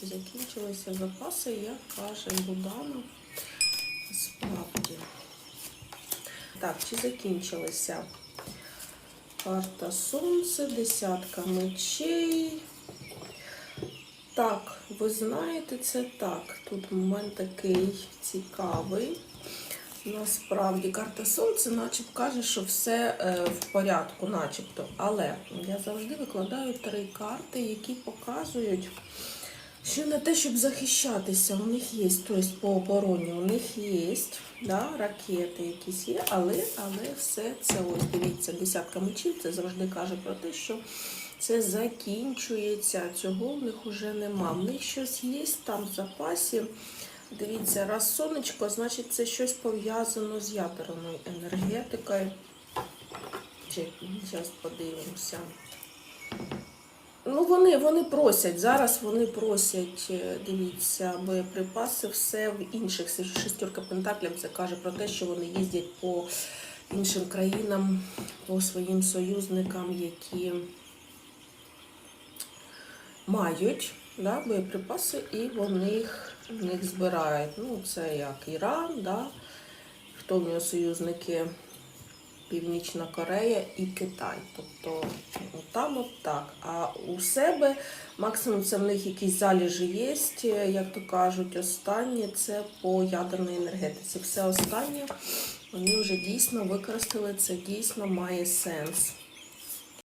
чи закінчилися запаси, як каже Будана. Справді. Так, чи закінчилися? Карта Сонце, десятка мечей. Так, ви знаєте, це так. Тут момент такий цікавий. Насправді карта Сонце начебто каже, що все е, в порядку, начебто. Але я завжди викладаю три карти, які показують, що не те, щоб захищатися, у них є, тобто по обороні, у них є да, ракети якісь є, але, але все це ось дивіться, десятка мечів, це завжди каже про те, що це закінчується, цього в них уже нема. В них щось є там в запасі. Дивіться, раз сонечко, значить це щось пов'язано з ядерною енергетикою. Зараз подивимося. Вони, вони просять. Зараз вони просять, е, дивіться, боєприпаси, все в інших. Це Пентаклів це каже про те, що вони їздять по іншим країнам, по своїм союзникам, які мають да, боєприпаси, і вони їх, них збирають. Ну, це як Іран, да, хто в нього союзники. Північна Корея і Китай. Тобто ну, там от так. А у себе максимум це в них якісь заліжі є, як то кажуть, останнє це по ядерній енергетиці. Все останнє вони вже дійсно використали, це дійсно має сенс.